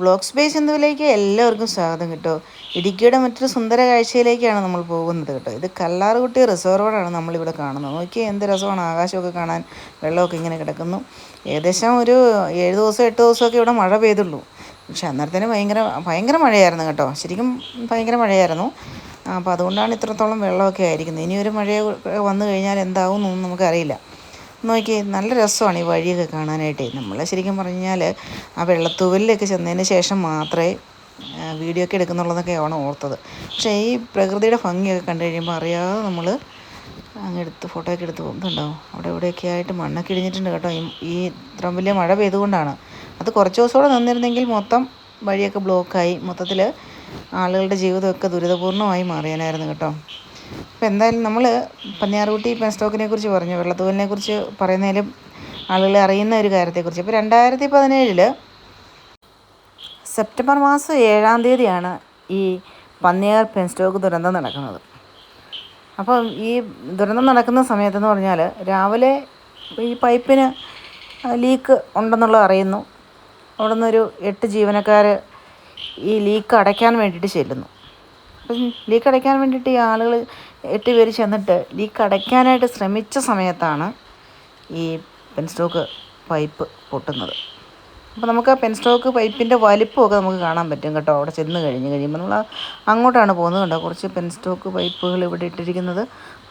Block space എന്നതിലേക്ക് എല്ലാവർക്കും സ്വാഗതം കേട്ടോ. ഇടുക്കിയുടെ മറ്റൊരു സുന്ദര കാഴ്ചയിലേക്കാണ് നമ്മൾ പോകുന്നത് കേട്ടോ. ഇത് കല്ലാറുകുട്ടി റിസർവോഡാണ് നമ്മളിവിടെ കാണുന്നത്. നോക്കിയാൽ എന്ത് രസമാണ്. ആകാശമൊക്കെ കാണാൻ വെള്ളമൊക്കെ ഇങ്ങനെ കിടക്കുന്നു. ഏകദേശം ഒരു ഏഴ് ദിവസം എട്ട് ദിവസമൊക്കെ ഇവിടെ മഴ പെയ്തുള്ളൂ. പക്ഷെ അന്നേരത്തിന് ഭയങ്കര ഭയങ്കര മഴയായിരുന്നു കേട്ടോ. ശരിക്കും ഭയങ്കര മഴയായിരുന്നു. അപ്പോൾ അതുകൊണ്ടാണ് ഇത്രത്തോളം വെള്ളമൊക്കെ ആയിരിക്കുന്നത്. ഇനി ഒരു മഴ വന്നു കഴിഞ്ഞാൽ എന്താവും എന്നൊന്നും നമുക്കറിയില്ല. നോക്കി നല്ല രസമാണ് ഈ വഴിയൊക്കെ കാണാനായിട്ടേ. നമ്മൾ ശരിക്കും പറഞ്ഞാൽ ആ വെള്ളത്തൂവലിലൊക്കെ ചെന്നതിന് ശേഷം മാത്രമേ വീഡിയോ ഒക്കെ എടുക്കുന്നുള്ളതൊക്കെയാണ് ഓർത്തത്. പക്ഷേ ഈ പ്രകൃതിയുടെ ഭംഗിയൊക്കെ കണ്ടു കഴിയുമ്പോൾ അറിയാതെ നമ്മൾ അങ്ങ് എടുത്ത് ഫോട്ടോ ഒക്കെ എടുത്ത് പോകുന്നുണ്ടാവും അവിടെ ഇവിടെയൊക്കെ ആയിട്ട് മണ്ണൊക്കെ ഇടിഞ്ഞിട്ടുണ്ട് കേട്ടോ. ഈ ഇത്ര വലിയ മഴ പെയ്തുകൊണ്ടാണ്. അത് കുറച്ച് ദിവസം കൂടെ നിന്നിരുന്നെങ്കിൽ മൊത്തം വഴിയൊക്കെ ബ്ലോക്കായി മൊത്തത്തിൽ ആളുകളുടെ ജീവിതമൊക്കെ ദുരിതപൂർണമായി മാറിയാനായിരുന്നു കേട്ടോ. അപ്പോൾ എന്തായാലും നമ്മൾ പന്നിയാറുകുട്ടി പെൻ സ്റ്റോക്കിനെ കുറിച്ച് പറഞ്ഞു. വെള്ളത്തൂലിനെ കുറിച്ച് പറയുന്നതിലും ആളുകളെ അറിയുന്ന ഒരു കാര്യത്തെക്കുറിച്ച്. അപ്പോൾ രണ്ടായിരത്തി പതിനേഴിൽ സെപ്റ്റംബർ മാസം ഏഴാം തീയതിയാണ് ഈ പന്നിയാർ പെൻ സ്റ്റോക്ക് ദുരന്തം നടക്കുന്നത്. അപ്പം ഈ ദുരന്തം നടക്കുന്ന സമയത്തെന്ന് പറഞ്ഞാൽ രാവിലെ ഈ പൈപ്പിന് ലീക്ക് ഉണ്ടെന്നുള്ളത് അറിയുന്നു. അവിടെ നിന്നൊരു എട്ട് ജീവനക്കാർ ഈ ലീക്ക് അടയ്ക്കാൻ വേണ്ടിയിട്ട് ചെല്ലുന്നു. ലീക്ക് അടയ്ക്കാൻ വേണ്ടിയിട്ട് ഈ ആളുകൾ എട്ട് പേര് ചെന്നിട്ട് ലീക്ക് അടയ്ക്കാനായിട്ട് ശ്രമിച്ച സമയത്താണ് ഈ പെൻസ്റ്റോക്ക് പൈപ്പ് പൊട്ടുന്നത്. അപ്പോൾ നമുക്ക് ആ പെൻ സ്റ്റോക്ക് പൈപ്പിന്റെ വലിപ്പമൊക്കെ നമുക്ക് കാണാൻ പറ്റും കേട്ടോ. അവിടെ ചെന്ന് കഴിഞ്ഞ് കഴിയുമ്പോൾ നമ്മൾ അങ്ങോട്ടാണ് പോകുന്നത് കേട്ടോ കുറച്ച് പെൻസ്റ്റോക്ക് പൈപ്പുകൾ ഇവിടെ ഇട്ടിരിക്കുന്നത്.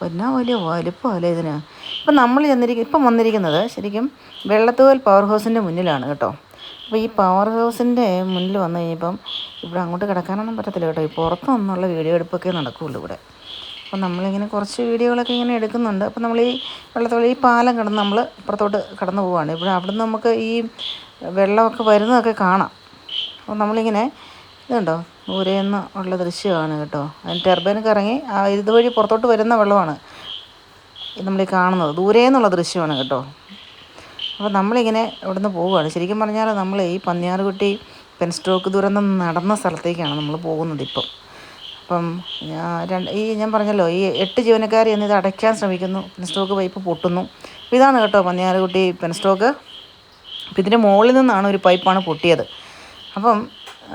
എന്നാ വലിയ വലിപ്പമല്ലേ ഇതിന്? ഇപ്പം നമ്മൾ ചെന്നിരിക്കും ഇപ്പം വന്നിരിക്കുന്നത് ശരിക്കും വെള്ളത്തോൽ പവർ ഹൗസിന്റെ മുന്നിലാണ് കേട്ടോ. അപ്പോൾ ഈ പവർ ഹൗസിന്റെ മുന്നിൽ വന്നു കഴിഞ്ഞപ്പം ഇവിടെ അങ്ങോട്ട് കിടക്കാനൊന്നും പറ്റത്തില്ല കേട്ടോ. ഈ പുറത്തു നിന്നുള്ള വീഡിയോ എടുപ്പൊക്കെ നടക്കുകയുള്ളൂ ഇവിടെ. അപ്പോൾ നമ്മളിങ്ങനെ കുറച്ച് വീഡിയോകളൊക്കെ ഇങ്ങനെ എടുക്കുന്നുണ്ട്. അപ്പോൾ നമ്മൾ ഈ വെള്ളത്തോളം ഈ പാലം കടന്ന് നമ്മൾ ഇപ്പുറത്തോട്ട് കടന്നു പോവുകയാണ് ഇവിടെ അവിടുന്ന് നമുക്ക് ഈ വെള്ളമൊക്കെ വരുന്നതൊക്കെ കാണാം. അപ്പോൾ നമ്മളിങ്ങനെ ഇതുണ്ടോ? ദൂരെയെന്ന് ഉള്ള ദൃശ്യമാണ് കേട്ടോ. അതിന് ടെർബൈൻ കറങ്ങി ആ ഇതുവഴി പുറത്തോട്ട് വരുന്ന വെള്ളമാണ് നമ്മൾ ഈ കാണുന്നത്. ദൂരെയെന്നുള്ള ദൃശ്യമാണ് കേട്ടോ. അപ്പോൾ നമ്മളിങ്ങനെ ഇവിടെ നിന്ന് പോവുകയാണ്. ശരിക്കും പറഞ്ഞാൽ നമ്മൾ ഈ പന്നിയാർകുട്ടി പെൻ സ്ട്രോക്ക് ദുരന്തം നടന്ന സ്ഥലത്തേക്കാണ് നമ്മൾ പോകുന്നത് ഇപ്പം. അപ്പം രണ്ട് ഈ ഞാൻ പറഞ്ഞല്ലോ ഈ എട്ട് ജീവനക്കാർ എന്നിത് അടയ്ക്കാൻ ശ്രമിക്കുന്നു. പെൻ സ്ട്രോക്ക് പൈപ്പ് പൊട്ടുന്നു. അപ്പോൾ ഇതാണ് കേട്ടോ പന്നിയാർകുട്ടി പെൻ സ്ട്രോക്ക് അപ്പം ഇതിന്റെ മുകളിൽ നിന്നാണ് ഒരു പൈപ്പാണ് പൊട്ടിയത്. അപ്പം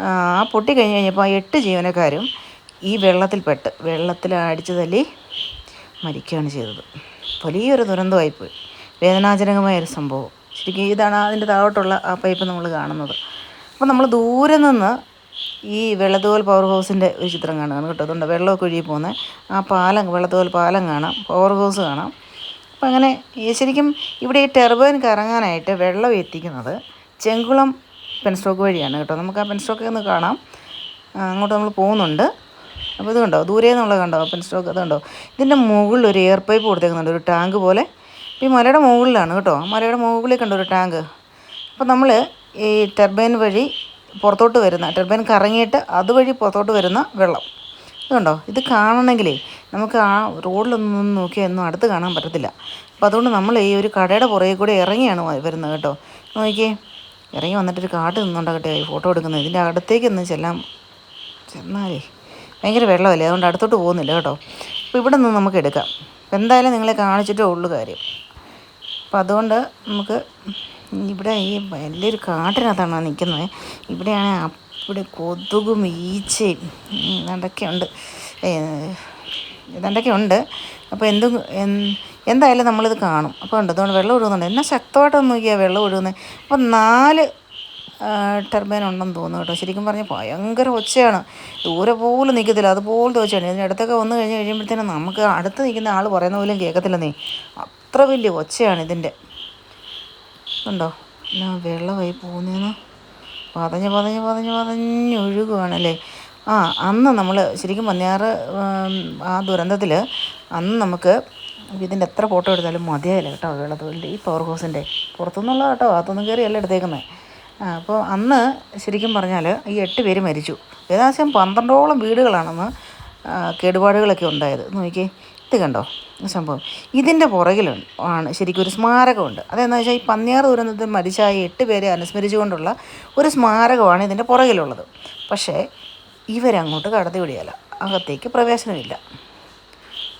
ആ പൊട്ടി കഴിഞ്ഞ് കഴിഞ്ഞപ്പോൾ ആ എട്ട് ജീവനക്കാരും ഈ വെള്ളത്തിൽ പെട്ട് വെള്ളത്തിൽ അടിച്ചു തല്ലി മരിക്കുകയാണ് ചെയ്തത്. വലിയൊരു ദുരന്തമായിപ്പോയി. വേദനാജനകമായ ഒരു സംഭവം. ശരിക്കും ഇതാണ് അതിന്റെ താഴോട്ടുള്ള ആ പൈപ്പ് നമ്മൾ കാണുന്നത്. അപ്പോൾ നമ്മൾ ദൂരെ നിന്ന് ഈ വെള്ളത്തോൽ പവർ ഹൗസിന്റെ ഒരു ചിത്രം കാണുകയാണ് കേട്ടോ. അതുകൊണ്ട് വെള്ളമൊക്കെ ഒഴുകി പോകുന്നത്. ആ പാലം വെള്ളത്തോൽ പാലം കാണാം പവർ ഹൗസ് കാണാം. അപ്പം അങ്ങനെ ശരിക്കും ഇവിടെ ഈ ടെർബൈൻ കറങ്ങാനായിട്ട് വെള്ളം എത്തിക്കുന്നത് ചെങ്കുളം പെൻസ്ട്രോക്ക് വഴിയാണ് കേട്ടോ. നമുക്ക് ആ പെൻസ്ട്രോക്കിൽ നിന്ന് കാണാം. അങ്ങോട്ട് നമ്മൾ പോകുന്നുണ്ട്. അപ്പോൾ ഇത് കണ്ടോ? ദൂരെ നിന്നുള്ള കണ്ടോ? പെൻസ്ട്രോക്ക് അതുണ്ടോ ഇതിന്റെ മുകളിൽ ഒരു എയർ പൈപ്പ് കൊടുത്തേക്കുന്നുണ്ട്. ഒരു ടാങ്ക് പോലെ ഈ മലയുടെ മുകളിലാണ് കേട്ടോ. മലയുടെ മുകളിൽ കണ്ട ഒരു ടാങ്ക്? അപ്പോൾ നമ്മൾ ഈ ടെർബൈൻ വഴി പുറത്തോട്ട് വരുന്ന ടെർബൈൻ കറങ്ങിയിട്ട് അതുവഴി പുറത്തോട്ട് വരുന്ന വെള്ളം. ഇതുണ്ടോ ഇത് കാണണമെങ്കിലേ നമുക്ക് ആ റോഡിലൊന്നും നോക്കിയാൽ ഒന്നും അടുത്ത് കാണാൻ പറ്റത്തില്ല. അപ്പോൾ അതുകൊണ്ട് നമ്മൾ ഈ ഒരു കടയുടെ പുറകെ കൂടെ ഇറങ്ങിയാണ് വരുന്നത് കേട്ടോ. നോക്കിയേ. ഇറങ്ങി വന്നിട്ട് ഒരു കാട്ട് നിന്നുണ്ടാകട്ടെ കേട്ടോ ഫോട്ടോ എടുക്കുന്നത്. ഇതിന്റെ അടുത്തേക്ക് ഒന്ന് ചെല്ലാം ചെന്നാലേ. ഭയങ്കര വെള്ളമല്ലേ? അതുകൊണ്ട് അടുത്തോട്ട് പോകുന്നില്ല കേട്ടോ. അപ്പോൾ ഇവിടെ നിന്ന് നമുക്ക് എടുക്കാം. എന്തായാലും നിങ്ങളെ കാണിച്ചിട്ടേ ഉള്ളൂ കാര്യം. അപ്പോൾ അതുകൊണ്ട് നമുക്ക് ഇവിടെ ഈ വലിയൊരു കാട്ടിനകത്താണ് നിൽക്കുന്നത്. ഇവിടെയാണ് ഇവിടെ കൊതുകും ഈച്ചയും ഇതൊക്കെ ഉണ്ട്. ഉണ്ട്. അപ്പോൾ എന്തും എന്തായാലും നമ്മളിത് കാണും. അപ്പോൾ ഉണ്ട് അതുകൊണ്ട് വെള്ളം ഒഴുകുന്നുണ്ട്. എന്നാൽ ശക്തമായിട്ടൊന്നും നോക്കിയാൽ വെള്ളം ഒഴുകുന്നത് അപ്പോൾ നാല് ടെർബൈൻ ഉണ്ടെന്ന് തോന്നുന്നു കേട്ടോ. ശരിക്കും പറഞ്ഞാൽ ഭയങ്കര ഒച്ചയാണ്. ദൂരെ പോലും നിൽക്കത്തില്ല അതുപോലത്തെ ഒച്ചയാണ്. ഇതിന്റെ അടുത്തൊക്കെ വന്നു കഴിഞ്ഞ് കഴിയുമ്പോഴത്തേനും നമുക്ക് അടുത്ത് നിൽക്കുന്ന ആൾ പറയുന്ന പോലും കേൾക്കത്തില്ലെന്നേ. അത്ര വലിയ ഒച്ചയാണ് ഇതിന്റെ. ഉണ്ടോ എന്നാ വെള്ളമായി പോകുന്നതെന്ന് പതഞ്ഞ് പതഞ്ഞ് പതഞ്ഞ് പതഞ്ഞ് ആ അന്ന് നമ്മൾ ശരിക്കും പന്നിയാറ് ആ ദുരന്തത്തിൽ അന്ന് നമുക്ക് ഇതിന്റെ എത്ര ഫോട്ടോ എടുത്താലും മതിയായില്ല കേട്ടോ വെള്ളത്തോലിന്റെ ഈ പവർ ഹൗസിന്റെ പുറത്തുനിന്നുള്ള കേട്ടോ അതൊന്നും കയറിയല്ല എടുത്തേക്കുന്നത് അപ്പോൾ അന്ന് ശരിക്കും പറഞ്ഞാൽ ഈ എട്ട് പേര് മരിച്ചു. ഏകദേശം പന്ത്രണ്ടോളം വീടുകളാണെന്ന് കേടുപാടുകളൊക്കെ ഉണ്ടായത്. നോക്കിയേ. ഇത് കണ്ടോ? സംഭവം. ഇതിന്റെ പുറകിലുണ്ട് ആണ് ശരിക്കും ഒരു സ്മാരകമുണ്ട്. അതെന്ന് വെച്ചാൽ ഈ പന്നിയാർ ദുരന്തത്തിൽ മരിച്ച എട്ട് പേരെ അനുസ്മരിച്ചുകൊണ്ടുള്ള ഒരു സ്മാരകമാണ് ഇതിന്റെ പുറകിലുള്ളത്. പക്ഷേ ഇവരങ്ങോട്ട് കടത്തി വിടിയല്ല അകത്തേക്ക് പ്രവേശനമില്ല.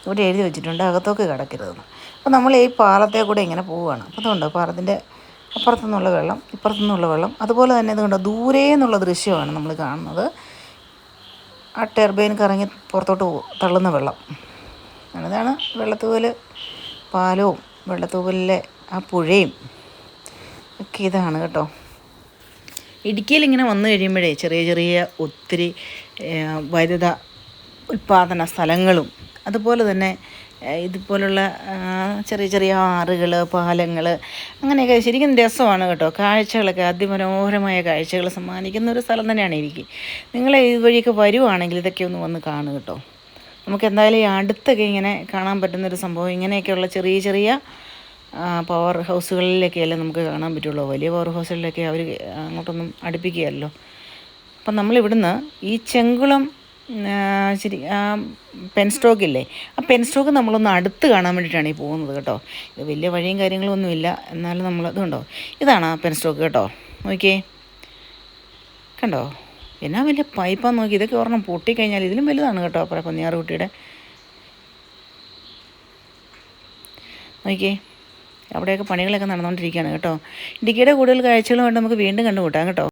ഇവിടെ എഴുതി വെച്ചിട്ടുണ്ട് അകത്തേക്ക് കിടക്കരുതെന്ന്. അപ്പോൾ നമ്മൾ ഈ പാലത്തെ കൂടെ ഇങ്ങനെ പോവുകയാണ്. അപ്പോൾ അതുകൊണ്ട് പാലത്തിന്റെ അപ്പുറത്തു നിന്നുള്ള വെള്ളം ഇപ്പുറത്തു നിന്നുള്ള വെള്ളം. അതുപോലെ തന്നെ ഇതുകൊണ്ട് കണ്ടോ ദൂരെ എന്നുള്ള ദൃശ്യമാണ് നമ്മൾ കാണുന്നത്. ആ ടെർബൈൻ കറങ്ങി പുറത്തോട്ട് തള്ളുന്ന വെള്ളം. അതാണ് വെള്ളത്തൂവൽ പാലവും വെള്ളത്തൂവലിലെ ആ പുഴയും ഒക്കെ ഇതാണ് കേട്ടോ. ഇടുക്കിയിൽ ഇങ്ങനെ വന്നു കഴിയുമ്പോഴേ ചെറിയ ചെറിയ ഒത്തിരി വൈദ്യുത ഉൽപ്പാദന സ്ഥലങ്ങളും അതുപോലെ തന്നെ ഇതുപോലുള്ള ചെറിയ ചെറിയ ആറുകൾ പാലങ്ങൾ അങ്ങനെയൊക്കെ ശരിക്കും രസമാണ് കേട്ടോ. കാഴ്ചകളൊക്കെ അതിമനോഹരമായ കാഴ്ചകൾ സമ്മാനിക്കുന്ന ഒരു സ്ഥലം തന്നെയാണ് ഇടുക്കി. നിങ്ങൾ ഇതുവഴിയൊക്കെ വഴിയൊക്കെ വരുവാണെങ്കിൽ ഇതൊക്കെ ഒന്ന് വന്ന് കാണുക കേട്ടോ. നമുക്ക് എന്തായാലും ഈ അടുത്തൊക്കെ ഇങ്ങനെ കാണാൻ പറ്റുന്നൊരു സംഭവം. ഇങ്ങനെയൊക്കെയുള്ള ചെറിയ ചെറിയ പവർ ഹൗസുകളിലൊക്കെയല്ലേ നമുക്ക് കാണാൻ പറ്റുള്ളൂ. വലിയ പവർ ഹൗസുകളിലൊക്കെ അവർ അങ്ങോട്ടൊന്നും അടുപ്പിക്കുകയല്ലോ. അപ്പം നമ്മളിവിടുന്ന് ഈ ചെങ്കുളം ശരി പെൻ സ്റ്റോക്ക് ഇല്ലേ ആ പെൻ സ്റ്റോക്ക് നമ്മളൊന്ന് അടുത്ത് കാണാൻ വേണ്ടിയിട്ടാണ് ഈ പോകുന്നത് കേട്ടോ. ഇത് വലിയ വഴിയും കാര്യങ്ങളൊന്നും ഇല്ല എന്നാലും നമ്മൾ ഇതുണ്ടോ? ഇതാണ് ആ പെൻ സ്റ്റോക്ക് കേട്ടോ. നോക്കിയേ. കണ്ടോ? എന്നാ വലിയ പൈപ്പാന്ന് നോക്കി? ഇതൊക്കെ ഒരെണ്ണം പൊട്ടിക്കഴിഞ്ഞാൽ ഇതിലും വലുതാണ് കേട്ടോ അപ്പുറം പന്നിയാറ് കുട്ടിയുടെ. നോക്കിയേ അവിടെയൊക്കെ പണികളൊക്കെ നടന്നുകൊണ്ടിരിക്കുകയാണ് കേട്ടോ. ഇടുക്കിയുടെ കൂടുതൽ കാഴ്ചകളുമായിട്ട് നമുക്ക് വീണ്ടും കണ്ടുമുട്ടാം കേട്ടോ.